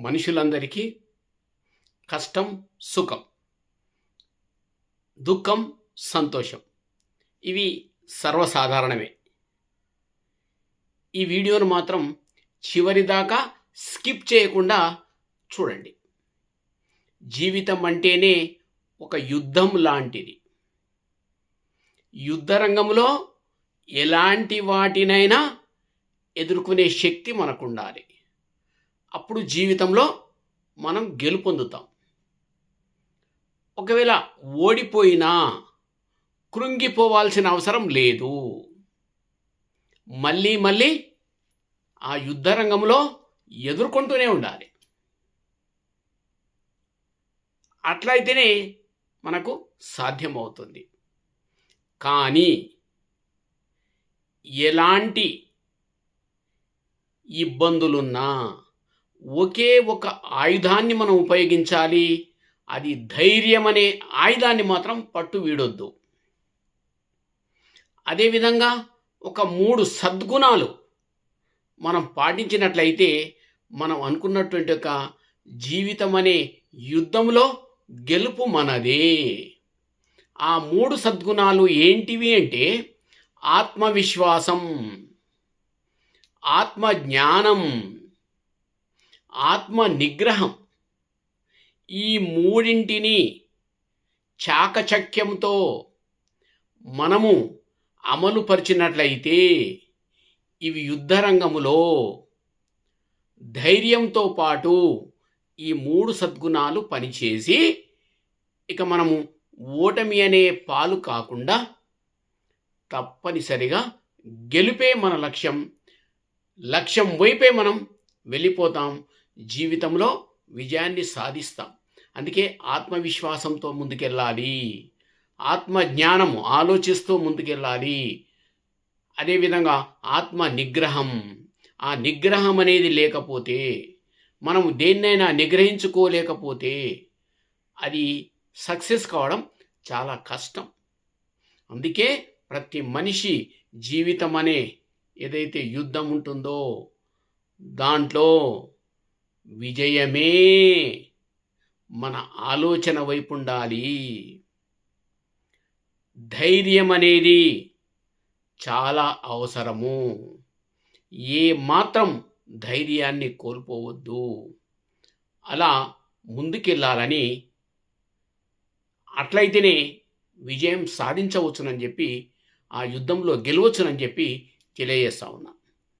మనుషులందరికీ కష్టం సుఖం దుఃఖం సంతోషం. ఇవి సర్వసాధారణమే. ఈ వీడియోను మాత్రం చివరిదాకా స్కిప్ చేయకుండా చూడండి. జీవితం అంటేనే ఒక యుద్ధం లాంటిది. యుద్ధ రంగంలో ఎలాంటి వాటినైనా ఎదుర్కొనే శక్తి మనకు ఉండాలి అప్పుడు జీవితంలో మనం గెలుపొందుతాం ఒకవేళ ఓడిపోయినా కృంగిపోవాల్సిన అవసరం లేదు. మళ్ళీ మళ్ళీ ఆ యుద్ధ రంగంలో ఎదుర్కొంటూనే ఉండాలి. అట్లయితేనే మనకు సాధ్యమవుతుంది. కానీ ఎలాంటి ఇబ్బందులున్నా ఒకే ఒక ఆయుధాన్ని మనం ఉపయోగించాలి. అది ధైర్యం అనే ఆయుధాన్ని మాత్రం పట్టు వీడొద్దు. అదేవిధంగా ఒక మూడు సద్గుణాలు మనం పాటించినట్లయితే మనం అనుకున్నటువంటి ఒక జీవితం అనే యుద్ధంలో గెలుపు మనదే. ఆ మూడు సద్గుణాలు ఏంటివి అంటే ఆత్మవిశ్వాసం ఆత్మ జ్ఞానం ఆత్మ నిగ్రహం ఈ మూడింటిని చాకచక్యంతో మనము అమలుపరిచినట్లయితే ఇవి యుద్ధరంగములో ధైర్యంతో పాటు ఈ మూడు సద్గుణాలు పనిచేసి ఇక మనము ఓటమి అనే పాలు కాకుండా తప్పనిసరిగా గెలిపే మన లక్ష్యం లక్ష్యం వైపే మనం వెళ్ళిపోతాం. జీవితంలో విజయాన్ని సాధిస్తాం. అందుకే ఆత్మవిశ్వాసంతో ముందుకెళ్ళాలి. ఆత్మజ్ఞానము ఆలోచిస్తూ ముందుకెళ్ళాలి. అదేవిధంగా ఆత్మ నిగ్రహం ఆ నిగ్రహం అనేది లేకపోతే మనం దేన్నైనా నిగ్రహించుకోలేకపోతే అది సక్సెస్ కావడం చాలా కష్టం. అందుకే ప్రతి మనిషి జీవితం అనే ఏదైతే యుద్ధం ఉంటుందో దాంట్లో విజయమే. మన ఆలోచన వైపు ఉండాలి ధైర్యం అనేది చాలా అవసరము. ఏ మాత్రం ధైర్యాన్ని కోల్పోవద్దు. అలా ముందుకెళ్ళాలని అట్లయితేనే విజయం సాధించవచ్చునని చెప్పి ఆ యుద్ధంలో గెలవచ్చునని చెప్పి తెలియజేస్తా ఉన్నా.